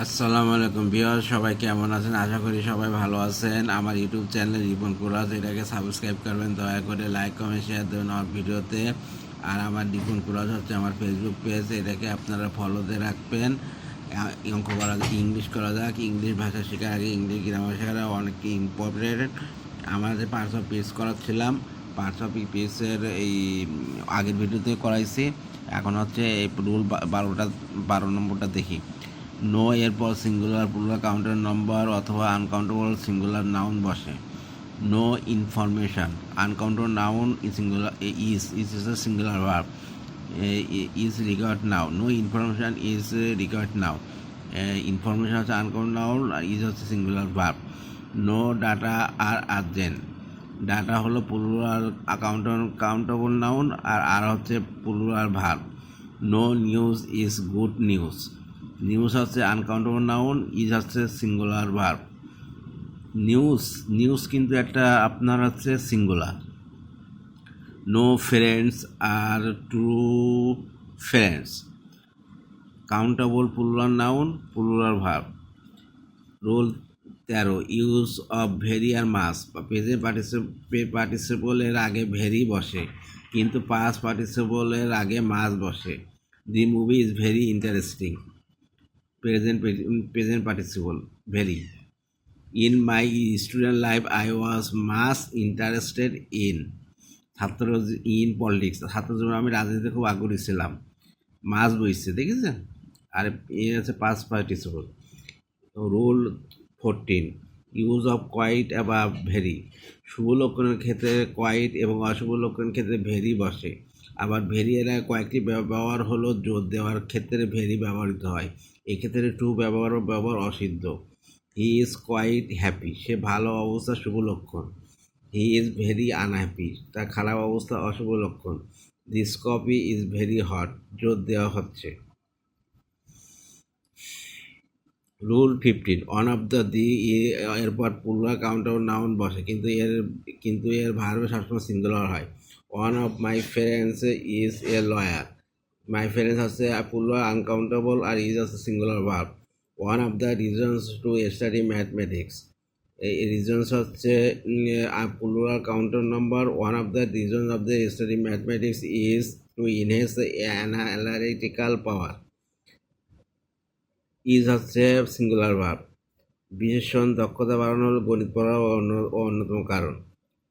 আসসালামু আলাইকুম বিহার সবাই কেমন আছেন? আশা করি সবাই ভালো আছেন। আমার ইউটিউব চ্যানেল রিপন কুরাজ এটাকে সাবস্ক্রাইব করবেন, দয়া করে লাইক, কমেন্ট, শেয়ার দেবেন আমার ভিডিওতে। আর আমার রিপন কুরাজ হচ্ছে আমার ফেসবুক পেজ এটাকে আপনারা ফলোতে রাখবেন। অঙ্ক করা যাক ইংলিশ করা যাক। ইংলিশ ভাষা শেখার আগে ইংলিশ গ্রামার শেখাটা অনেক ইম্পর্টেন্ট আমরা যে পার্টস অফ পিস করাচ্ছিলাম পার্টস অফ পিসের এই, আগের ভিডিওতে করাইছি। এখন হচ্ছে এই রুল বারোটা, বারো নম্বরটা দেখি। নো এরপর সিঙ্গুলার প্লুরাল কাউন্টার নম্বর অথবা আনকাউন্টেবল সিঙ্গুলার নাউন বসে। No information uncountable noun singular is is is a singular verb is regard now no information is regard now information হচ্ছে আনকাউন্ট নাউন আর is হচ্ছে singular verb no data are urgent data হলো plural count countable noun আর are হচ্ছে plural verb no news is good news news হচ্ছে uncountable noun is হচ্ছে singular verb news news কিন্তু একটা আপনার হচ্ছে singular no friends are true friends countable plural noun plural verb rule তেরো use of very আর much পেজে পার্টিসিপে পার্টিসিপলের আগে ভেরি বসে, কিন্তু পাস পার্টিসিপলের আগে মাস বসে। The movie is very interesting present present participle very in my student life I was much interested in ছাত্র ইন পলিটিক্স ছাত্র জীবনে আমি রাজনীতিতে খুব আগ্রহী ছিলাম। মাস বইছে, দেখেছেন? আর এ আছে past participle rule fourteen use of quite above very শুভ লক্ষণের ক্ষেত্রে কোয়াইট এবং অশুভ লক্ষণের ক্ষেত্রে ভেরি বসে। আবার ভেরি কয়েকটি ব্যবহার হলো জোর দেওয়ার ক্ষেত্রে ভেরি ব্যবহৃত হয়। এক্ষেত্রে টু ব্যবহার ব্যবহার অসিদ্ধ। হি ইজ কোয়াইট হ্যাপি, সে ভালো অবস্থা শুভ লক্ষণ। হি ইজ ভেরি আনহ্যাপি, তার খারাপ অবস্থা অশুভ লক্ষণ। This coffee is very hot, জোর দেওয়া হচ্ছে। Rule fifteen, one of the the এরপর পুরুলা কাউন্টার নাউন বসে, কিন্তু এর কিন্তু এর ভার্বে সবসময় সিঙ্গুলার হয়। One of my friends is a lawyer my friends হচ্ছে পুরুলা আনকাউন্টেবল আর ইজ হচ্ছে singular verb one of the reasons to study mathematics এই রিজনস হচ্ছে plural counter number one of the reasons of the study mathematics is to enhance analytical power is হচ্ছে singular verb বিশেষণ দক্ষতা বাড়ানো হল গণিত পড়ার অন্য- অন্যতম কারণ।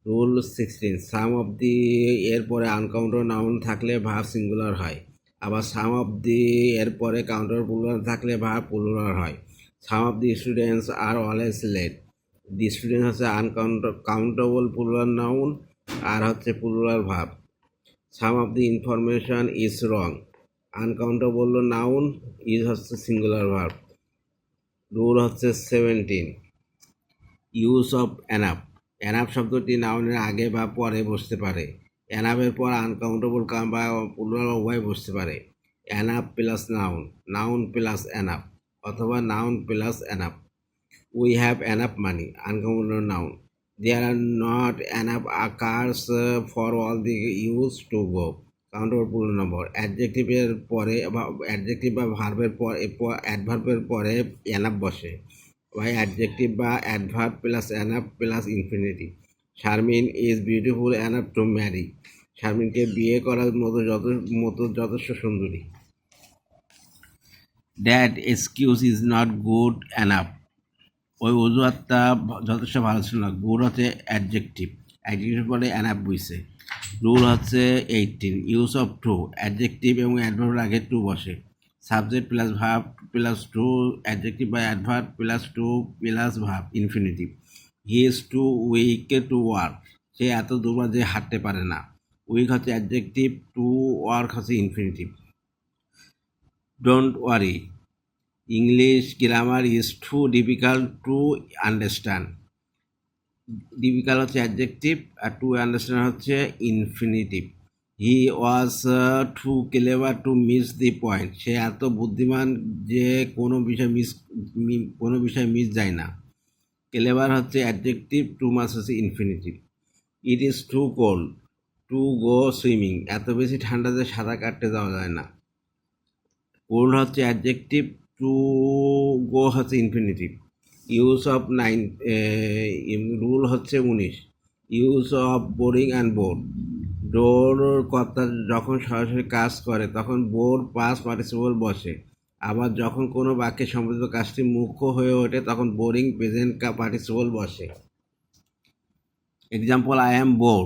Rule sixteen some of the এর পরে আনকাউন্টার নাউন থাকলে ভাব সিঙ্গুলার হয়। আবার সাম অফ দি এর পরে কাউন্টার পুলুলার থাকলে ভাব পুলুলার হয়। Some of the students are always late the student হচ্ছে uncounter countable plural noun are হচ্ছে plural verb some of the information is wrong uncountable noun is হচ্ছে singular verb rule হচ্ছে seventeen use of enough enough শব্দটি নাউনের আগে বা পরে বসতে পারে। অ্যানাবের পর আনকাউন্টেবল কাম বা পুনরাল উভয় বসতে পারে। Enough plus noun noun plus enough অথবা noun plus enough we have enough money uncountable noun there are not enough acres for all the use to go countable পূর্ণ নম্বর অ্যাডজেক্টিভের পরে বা অ্যাডজেক্টিভ বা ভার্বের পর অ্যাডভার্বের পরে অ্যানাপ বসে। বা অ্যাডজেক্টিভ বা adverb plus enough plus infinity Sharmin is beautiful enough to marry শারমিনকে বিয়ে করার মতো যত মতো যথেষ্ট সুন্দরী। That excuse is not good enough ওই অজুহাতটা যথেষ্ট ভালো ছিল না। গুড হচ্ছে অ্যাডজেক্টিভ অ্যাডজেক্টিভ পরে অ্যানাপ বুঝছে। রুল হচ্ছে eighteen use of too adjective এবং অ্যাডভার্বের আগে টু বসে। Subject plus verb plus too adjective বা adverb plus too plus verb infinitive he is too weak to walk সে এত দুর্বল যে হাঁটতে পারে না। উইক হচ্ছে অ্যাডজেক্টিভ টু ওয়ার্ক হচ্ছে infinitive don't worry English grammar is too difficult to understand difficult হচ্ছে অ্যাডজেক্টিভ আর টু আন্ডারস্ট্যান্ড হচ্ছে infinitive he was too clever to miss the point সে এত বুদ্ধিমান যে কোনো বিষয় মিস কোনো বিষয় মিস যায় না। ক্লেভার হচ্ছে অ্যাডজেক্টিভ টু মাস হচ্ছে infinitive it is too cold to go swimming এত বেশি ঠান্ডাতে সাঁতার কাটতে যাওয়া যায় না। কোল্ড হচ্ছে অ্যাডজেক্টিভ টু গো হচ্ছে infinitive use of nine rule হচ্ছে উনিশ। Use of boring and bored ডোর কর্তা যখন সরাসরি কাজ করে, তখন বোর পাস পার্টিসিপল বসে। আবার যখন কোনো বাক্যে সম্পাদিত কাজটি মুখ্য হয়ে ওঠে, তখন বোরিং প্রেজেন্ট পার্টিসিপল বসে। এক্সাম্পল আই অ্যাম বোর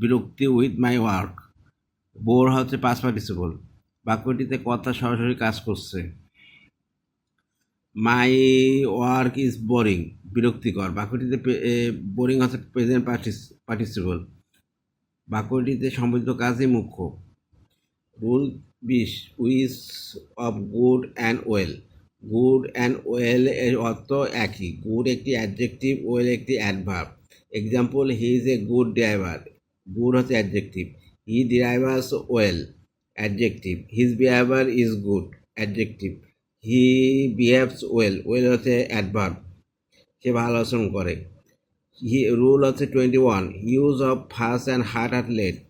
বিরক্তি উইথ মাই ওয়ার্ক বোর হচ্ছে পাস পার্টিসিপল। বাক্যটিতে কর্তা সরাসরি কাজ করছে। মাই ওয়ার্ক ইজ বোরিং বিরক্তিকর। বাক্যটিতে বোরিং হচ্ছে প্রেজেন্ট পার্টিস পার্টিসিপল বাক্যটিতে সম্পাদিত কাজই মুখ্য। রুল বিশ use of good and well. Good and well এর অর্থ একই। গুড একটি অ্যাডজেক্টিভ, ওয়েল একটি adverb. Example he is a good driver good হচ্ছে adjective. He drivers well adjective his behaviour is good adjective he behaves well well হচ্ছে adverb সে ভালো আচরণ করে। রুল হচ্ছে twenty one use of fast and hard at late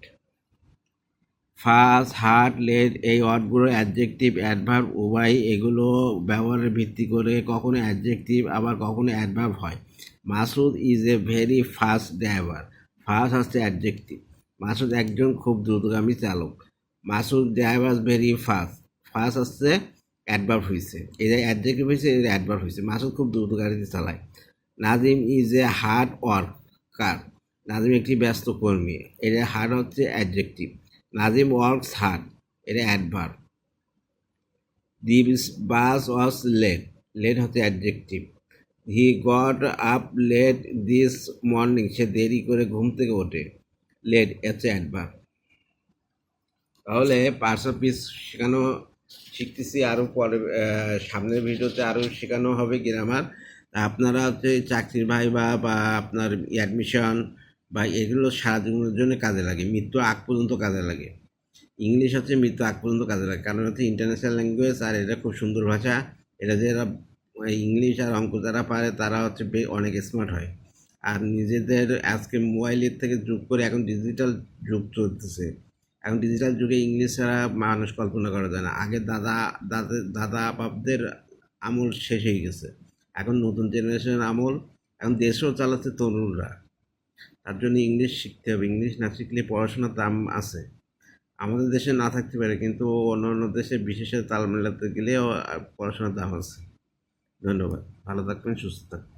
fast hard late এই ওয়ার্ডগুলো adjective adverb উভয় এগুলো ব্যবহারের ভিত্তি করে কখনো অ্যাডজেক্টিভ আবার কখনো অ্যাডভার্ব হয়। Masud is a very fast driver fast হচ্ছে অ্যাডজেক্টিভ মাসুদ একজন খুব দ্রুতগামী চালক। Masud driver very fast fast হচ্ছে অ্যাডভার্ব হয়েছে এটা অ্যাডজেক্টিভ হয়েছে এটা অ্যাডভার্ব হয়েছে মাসুদ খুব দ্রুত গাড়িতে চালায়। Nazim is a hard worker Nazim একটি ব্যস্ত কর্মী। এর হার্ড হচ্ছে অ্যাডজেক্টিভ নাজিম ওয়ার্কস হার্ড এটা adverb the bus was late late হচ্ছে adjective he got up late this morning সে দেরি করে ঘুম থেকে ওঠে। লেট হচ্ছে অ্যাডভার্ব তাহলে পার্টস অফ পিস শেখানো শিখতেছি। আরও পরে সামনের ভিডিওতে আরও শেখানো হবে গ্রামার আপনারা হচ্ছে চাকরির ভাই বা আপনার অ্যাডমিশন বা এগুলো সারা জীবনের জন্য কাজে লাগে। মৃত্যু আগ পর্যন্ত কাজে লাগে। ইংলিশ হচ্ছে মৃত্যু আগ পর্যন্ত কাজে লাগে। কারণ হচ্ছে ইন্টারন্যাশনাল ল্যাঙ্গুয়েজ আর এটা খুব সুন্দর ভাষা। এটা যারা ইংলিশ আর অঙ্ক যারা পারে, তারা হচ্ছে অনেক স্মার্ট হয়। আর নিজেদের আজকে মোবাইলের থেকে যুগ করে এখন ডিজিটাল যুগ চলতেছে। এখন ডিজিটাল যুগে ইংলিশ ছাড়া মানুষ কল্পনা করা যায় না। আগে দাদা দাদা দাদা, বাপদের আমল শেষ হয়ে গেছে। এখন নতুন জেনারেশনের আমল, এখন দেশও চালাচ্ছে তরুণরা। তার জন্য ইংলিশ শিখতে হবে। ইংলিশ না শিখলে পড়াশোনার দাম আছে। আমাদের দেশে না থাকতে পারে, কিন্তু অন্য অন্য দেশে বিশেষে তাল মেলাতে গেলেও পড়াশোনার দাম আছে। ধন্যবাদ। ভালো থাকবেন, সুস্থ থাকবেন।